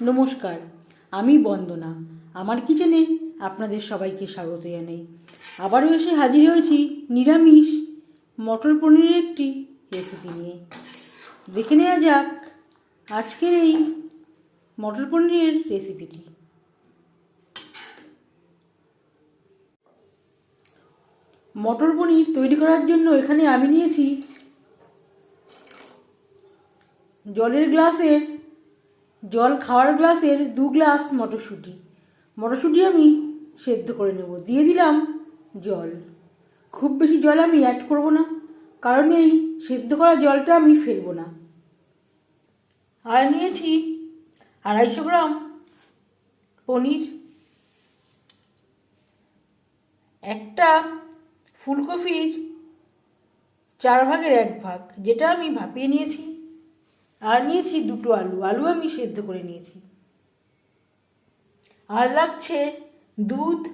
নমস্কার, আমি বন্দনা। আমার কিচেনে আপনাদের সবাইকে স্বাগত জানাই। আবারও এসে হাজির হয়েছি নিরামিষ মটর পনিরের একটি রেসিপি নিয়ে। দেখে নেওয়া যাক আজকের এই মটর পনিরের রেসিপিটি মটর পনির তৈরি করার জন্য এখানে আমি নিয়েছি জলের গ্লাসের জল খাওয়ার গ্লাসের দু গ্লাস মটরশুঁটি। মটরশুঁটি আমি সেদ্ধ করে নেব। দিয়ে দিলাম জল। খুব বেশি জল আমি অ্যাড করব না, কারণ এই সেদ্ধ করা জলটা আমি ফেলব না। আর নিয়েছি আড়াইশো গ্রাম পনির। একটা ফুলকপির চার ভাগের এক ভাগ, যেটা আমি ভাপিয়ে নিয়েছি। আর নিয়েছি দুটো আলু। আলু আমি সেদ্ধ করে নিয়েছি। আর লাগছে দুধ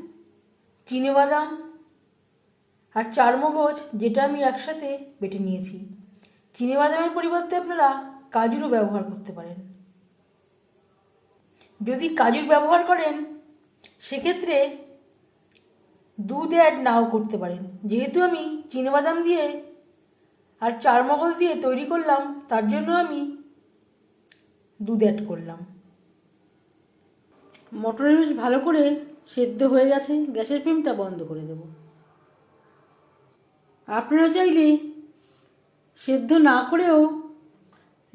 বাদাম আর চারমগজ যেটা আমি একসাথে বেটে নিয়েছি। বাদামের পরিবর্তে আপনারা কাজুরও ব্যবহার করতে পারেন। যদি কাজুর ব্যবহার করেন, সেক্ষেত্রে দুধ অ্যাড নাও করতে পারেন। যেহেতু আমি বাদাম দিয়ে আর চারমগজ দিয়ে তৈরি করলাম, তার জন্য আমি দুধ অ্যাড করলাম। মটরের বেশ ভালো করে সেদ্ধ হয়ে গেছে, গ্যাসের ফ্লেমটা বন্ধ করে দেব। আপনারা চাইলে সেদ্ধ না করেও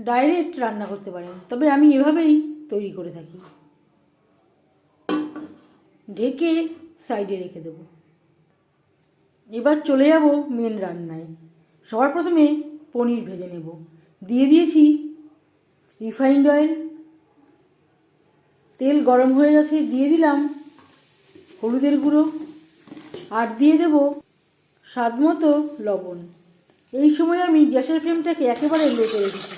ডাইরেক্ট রান্না করতে পারেন, তবে আমি এভাবেই তৈরি করে থাকি। ঢেকে সাইডে রেখে দেব। এবার চলে যাব মেন রান্নায়। সবার প্রথমে পনির ভেজে নেব। দিয়ে দিয়েছি রিফাইন্ড অয়েল। তেল গরম হয়ে গেছে, দিয়ে দিলাম হলুদের গুঁড়ো। আর দিয়ে দেব স্বাদ মতো লবণ। এই সময় আমি গ্যাসের ফ্লেমটাকে একেবারে লো করে দিচ্ছি।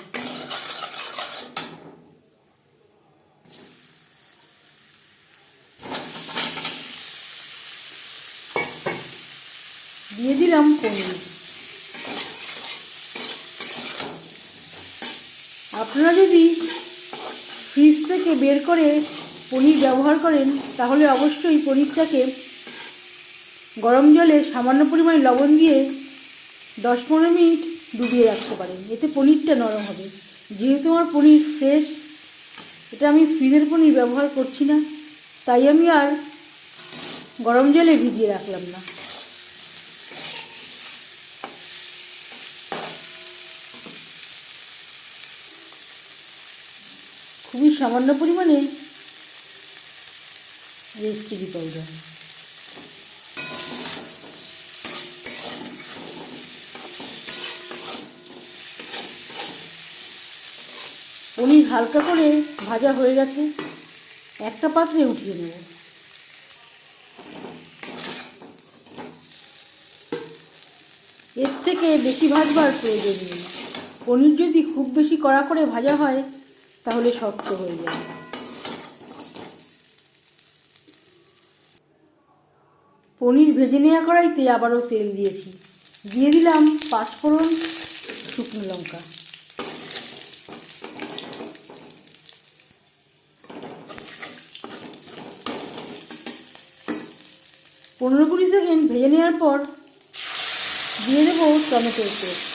দিয়ে দিলাম পনির। আপনারা যদি ফ্রিজ থেকে বের করে পনির ব্যবহার করেন, তাহলে অবশ্যই পনিরটাকে গরম জলে সামান্য পরিমাণে লবণ দিয়ে দশ পনেরো মিনিট ডুবিয়ে রাখতে পারেন। এতে পনিরটা নরম হবে। যেহেতু আমার পনির ফ্রেশ এটা আমি ফ্রিজের পনির ব্যবহার করছি না, তাই আমি আর গরম জলে ভিজিয়ে রাখলাম না। খুবই সামান্য পরিমাণে রেড চিলি পাউডার। পনির হালকা করে ভাজা হয়ে গেছে। একটা পাত্রে উঠিয়ে নেব। এর থেকে বেশি ভাজবার প্রয়োজন নেই। পনির যদি খুব বেশি কড়া করে ভাজা হয় তাহলে শক্ত হয়ে যাবে। পনির ভেজে নেওয়া কড়াইতে আবারও তেল দিয়েছি। দিয়ে দিলাম পাঁচফোড়ন শুকনো লঙ্কা। পনেরো কুড়ি সেকেন্ড ভেজে নেওয়ার পর দিয়ে দেবো টমেটোর পেস্ট।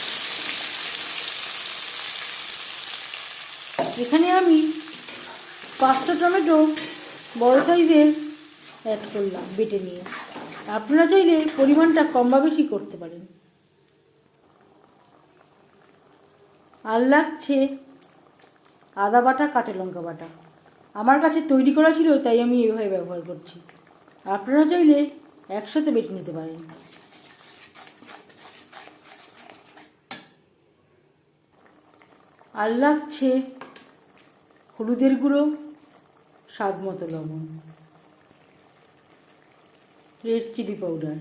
এখানে আমি পাঁচটা টমেটো বড় সাইজের অ্যাড করলাম বেটে নিয়ে। আপনারা চাইলে পরিমাণটা কম বা বেশি করতে পারেন। আর লাগছে আদা বাটা, কাঁচা লঙ্কা বাটা। আমার কাছে তৈরি করা ছিল, তাই আমি এভাবে ব্যবহার করছি। আপনারা চাইলে একসাথে বেটে নিতে পারেন। আর লাগছে হলুদের গুঁড়ো, স্বাদ মতো লবণ, রেড চিলি পাউডার।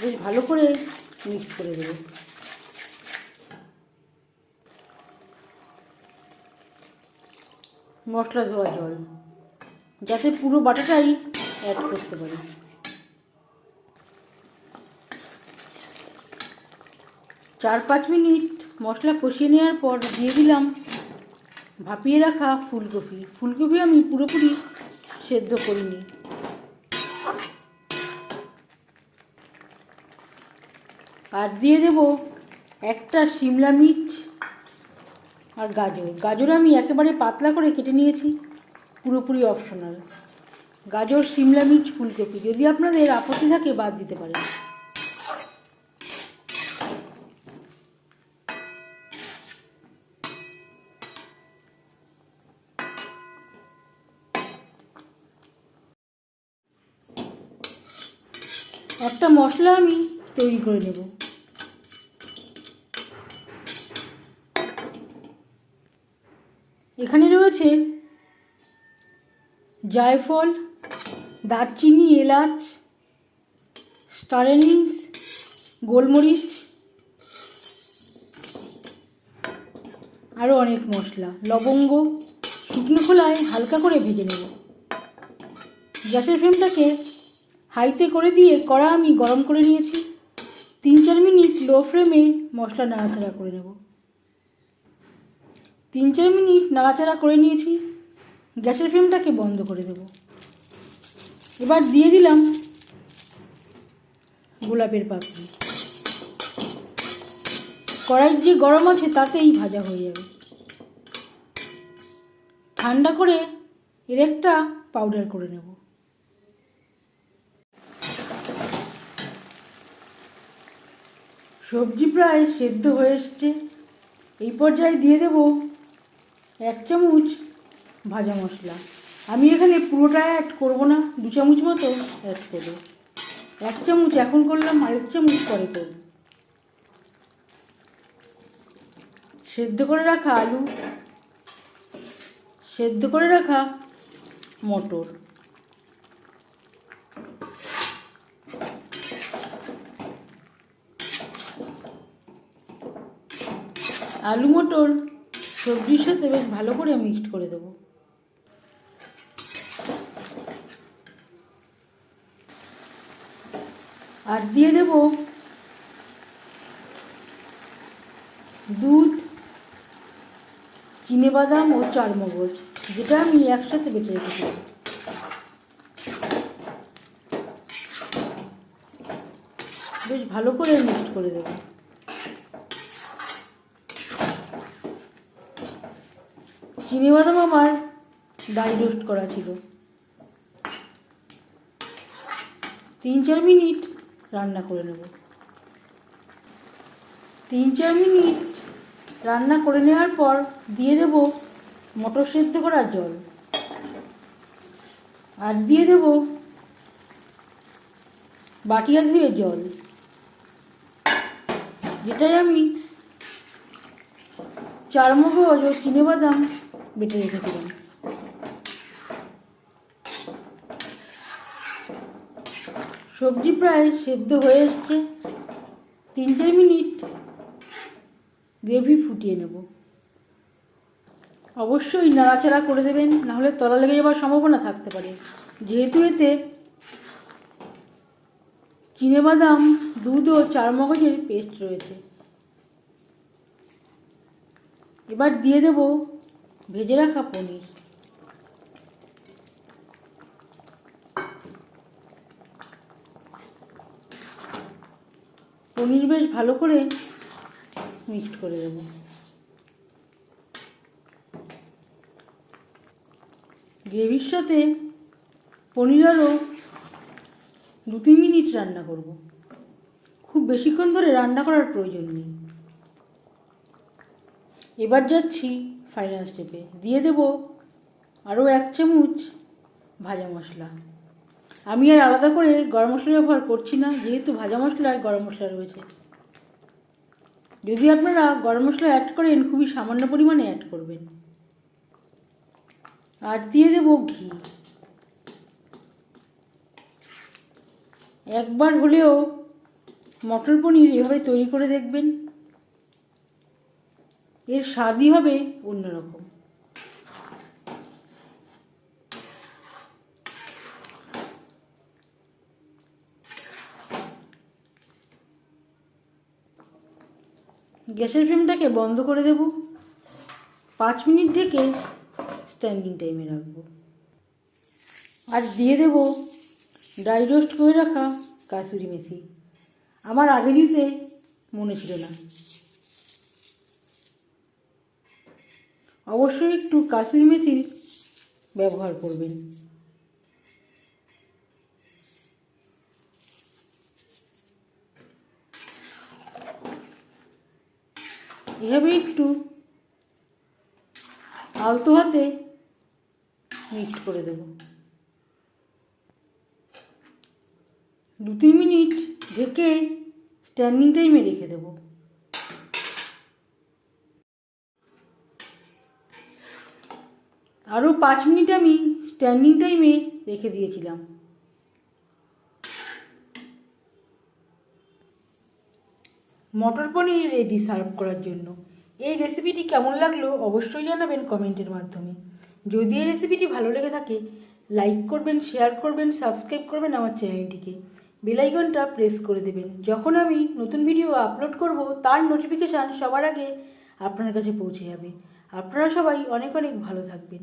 বেশ ভালো করে মিক্স করে দেবো। মশলা ধোয়া জল, যাতে পুরো বাটাটাই অ্যাড করতে পারি। চার পাঁচ মিনিট মশলা কষিয়ে নেওয়ার পর দিয়ে দিলাম ভাপিয়ে রাখা ফুলকপি। ফুলকপি আমি পুরোপুরি সেদ্ধ করিনি। আর দিয়ে দেব একটা শিমলা মির্চ আর গাজর। গাজর আমি একেবারে পাতলা করে কেটে নিয়েছি, পুরোপুরি অপশনাল গাজর, শিমলা মির্চ, ফুলকপি যদি আপনাদের আপত্তি থাকে বাদ দিতে পারেন একটা মশলা আমি তৈরি করে নেব। এখানে রয়েছে জায়ফল, দারচিনি, এলাচ, স্টারেনিংস, গোলমরিচ আরও অনেক মশলা, লবঙ্গ, শুকনো খোলায় হালকা করে ভেজে নেব। গ্যাসের ফ্লেমটাকে হাইতে করে দিয়ে কড়া আমি গরম করে নিয়েছি। তিন চার মিনিট লো ফ্লেমে মশলা নাড়াচাড়া করে নেব। তিন চার মিনিট নাড়াচাড়া করে নিয়েছি। গ্যাসের ফ্লেমটাকে বন্ধ করে দেব। এবার দিয়ে দিলাম গোলাপের পাপড়ি। কড়াই যে গরম আছে তাতেই ভাজা হয়ে যাবে। ঠান্ডা করে এর একটা পাউডার করে নেব। সবজি প্রায় সেদ্ধ হয়ে এসছে। এই পর্যায়ে দিয়ে দেব এক চামচ ভাজা মশলা। আমি এখানে পুরোটা অ্যাড করব না, দু চামচ মতো অ্যাড করব। এক চামচ এখন করলাম, আরেক চামচ পরে করব। সেদ্ধ করে রাখা আলু, সেদ্ধ করে রাখা মটর। আলু মটর সবজির সাথে বেশ ভালো করে মিক্সড করে দেবো। আর দিয়ে দেব দুধ চিনে বাদাম ও চারমগজ, যেটা আমি একসাথে বেটে রেখেছিলাম বেশ ভালো করে মিক্সড করে দেবো। বাদাম আমার ডাই রোস্ট করা ছিল। তিন চার মিনিট রান্না করে নেব। তিন চার মিনিট রান্না করে নেওয়ার পর দিয়ে দেব মটর সেদ্ধ করার জল। আর দিয়ে দেব বাটিয়া ধুয়ে জল। যেটাই আমি চারমগজ ও চিনেবাদাম বেটে রেখেছিলাম সবজি প্রায় সেদ্ধ হয়ে এসছে। তিন চার মিনিট গ্রেভি ফুটিয়ে নেব। অবশ্যই নাড়াচাড়া করে দেবেন, নাহলে তলা লেগে যাওয়ার সম্ভাবনা থাকতে পারে। যেহেতু এতে চিনেবাদাম, দুধ ও চারমগজের পেস্ট রয়েছে। এবার দিয়ে দেব ভেজে রাখা পনির। পনির বেশ ভালো করে মিক্সড করে দেব। গ্রেভির সাথে পনির আরও দু তিন মিনিট রান্না করব। খুব বেশিক্ষণ ধরে রান্না করার প্রয়োজন নেই। এবার যাচ্ছি ফাইনাল স্টেপে দিয়ে দেব আরও এক চামচ ভাজা মশলা। আমি আর আলাদা করে গরম মশলা ব্যবহার করছি না, যেহেতু ভাজা মশলায় গরম মশলা রয়েছে। যদি আপনারা গরম মশলা অ্যাড করেন, খুবই সামান্য পরিমাণে অ্যাড করবেন। আর দিয়ে দেব ঘি। একবার হলেও মটর পনির এভাবে তৈরি করে দেখবেন। এর স্বাদই হবে অন্যরকম। গ্যাসের ফ্লেমটাকে বন্ধ করে দেব। পাঁচ মিনিট ঢেকে স্ট্যান্ডিং টাইমে রাখব। আর দিয়ে দেব ড্রাই রোস্ট করে রাখা কাসুরি মেথি। আমার আগে দিতে মনে ছিল না। অবশ্যই একটু কাসুরি মেথির ব্যবহার করবেন। এভাবে একটু আলতো হাতে মিক্সড করে দেব। দু তিন মিনিট ঢেকে স্ট্যান্ডিং টাইমে রেখে দেব। আরও পাঁচ মিনিট আমি স্ট্যান্ডিং টাইমে রেখে দিয়েছিলাম। মটর পনির রেডি সার্ভ করার জন্য। এই রেসিপিটি কেমন লাগল অবশ্যই জানাবেন কমেন্টের মাধ্যমে। যদি এই রেসিপিটি ভালো লেগে থাকে লাইক করবেন শেয়ার করবেন সাবস্ক্রাইব করবেন আমার চ্যানেলটিকে বেলাইকনটা প্রেস করে দেবেন। যখন আমি নতুন ভিডিও আপলোড করব, তার নোটিফিকেশান সবার আগে আপনার কাছে পৌঁছে যাবে। আপনারা সবাই অনেক অনেক ভালো থাকবেন।